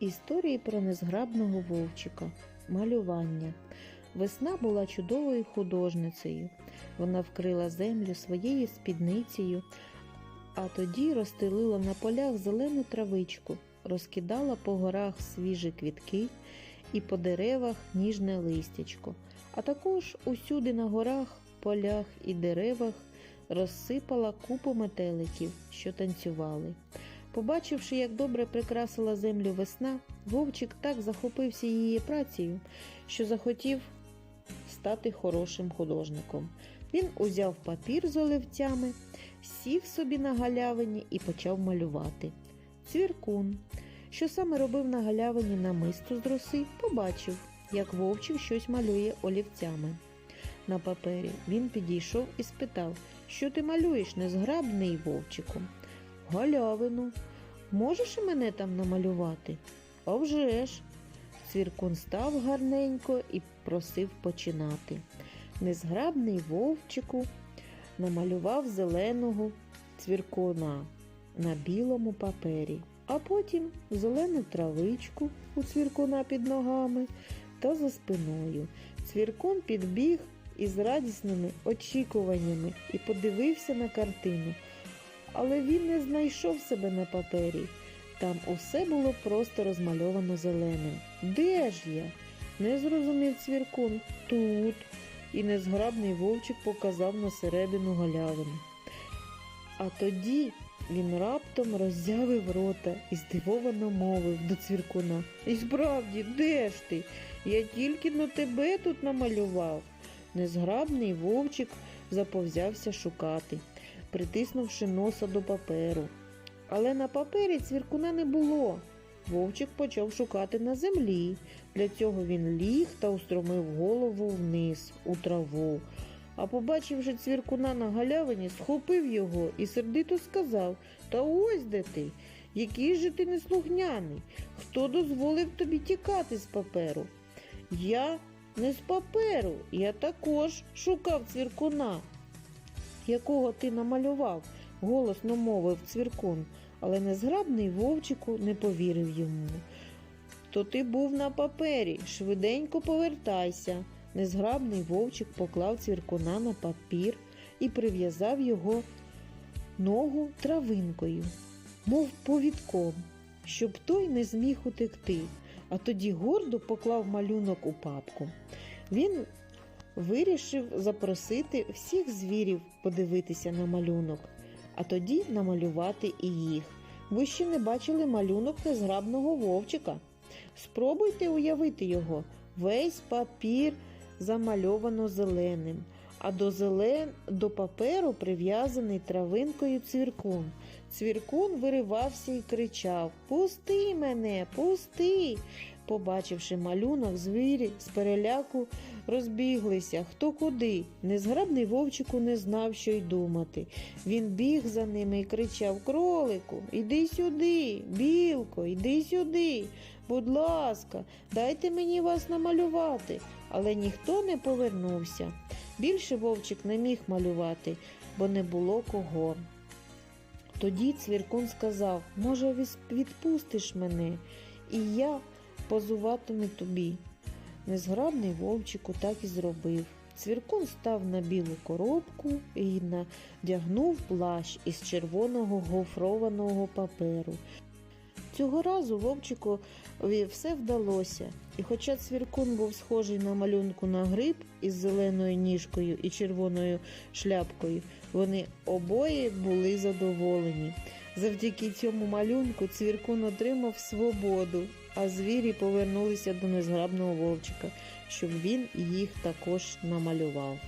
Історії про незграбного вовчика. Малювання. Весна була чудовою художницею. Вона вкрила землю своєю спідницею, а тоді розстелила на полях зелену травичку, розкидала по горах свіжі квітки і по деревах ніжне листячко, а також усюди на горах, полях і деревах розсипала купу метеликів, що танцювали. Побачивши, як добре прикрасила землю весна, вовчик так захопився її працею, що захотів стати хорошим художником. Він узяв папір з оливцями, сів собі на галявині і почав малювати. Цвіркун, що саме робив на галявині намисто з роси, побачив, як вовчик щось малює олівцями. На папері він підійшов і спитав, що ти малюєш, незграбний вовчику? Галявину. Можеш і мене там намалювати? «А вже ж!» Цвіркун став гарненько і просив починати. Незграбний вовчику намалював зеленого цвіркуна на білому папері, а потім зелену травичку у цвіркуна під ногами та за спиною. Цвіркун підбіг із радісними очікуваннями і подивився на картину. Але він не знайшов себе на папері. Там усе було просто розмальовано зеленим. Де ж я? Не зрозумів цвіркун. Тут. І незграбний вовчик показав на середину галявини. А тоді він раптом роззявив рота і здивовано мовив до цвіркуна. І справді, де ж ти? Я тільки на тебе тут намалював. Незграбний вовчик заповзявся шукати, притиснувши носа до паперу. Але на папері цвіркуна не було. Вовчик почав шукати на землі. Для цього він ліг та устромив голову вниз у траву. А побачивши цвіркуна на галявині, схопив його і сердито сказав Та ось де ти. Який же ти неслухняний? Хто дозволив тобі тікати з паперу? Я не з паперу, я також шукав цвіркуна, якого ти намалював, голосно мовив цвіркун, але незграбний вовчику не повірив йому. То ти був на папері, швиденько повертайся. Незграбний вовчик поклав цвіркуна на папір і прив'язав його ногу травинкою, мов повідком, щоб той не зміг утекти, а тоді гордо поклав малюнок у папку. Він вирішив запросити всіх звірів подивитися на малюнок, а тоді намалювати і їх. Ви ще не бачили малюнок незграбного вовчика. Спробуйте уявити його. Весь папір замальовано зеленим, а до зелен... до паперу прив'язаний травинкою цвіркун. Цвіркун виривався і кричав Пусти мене, пусти. Побачивши малюнок, звірі з переляку розбіглися хто куди. Незграбний вовчику не знав, що й думати. Він біг за ними і кричав Кролику, іди сюди, білко, іди сюди. Будь ласка, дайте мені вас намалювати. Але ніхто не повернувся. Більше вовчик не міг малювати, бо не було кого. Тоді цвіркун сказав, може, відпустиш мене, і я позуватиму тобі. Незграбний вовчику так і зробив. Цвіркун став на білу коробку і надягнув плащ із червоного гофрованого паперу. Цього разу вовчикові все вдалося, і хоча цвіркун був схожий на малюнку на гриб із зеленою ніжкою і червоною шляпкою, вони обоє були задоволені. Завдяки цьому малюнку цвіркун отримав свободу, а звірі повернулися до незграбного вовчика, щоб він їх також намалював.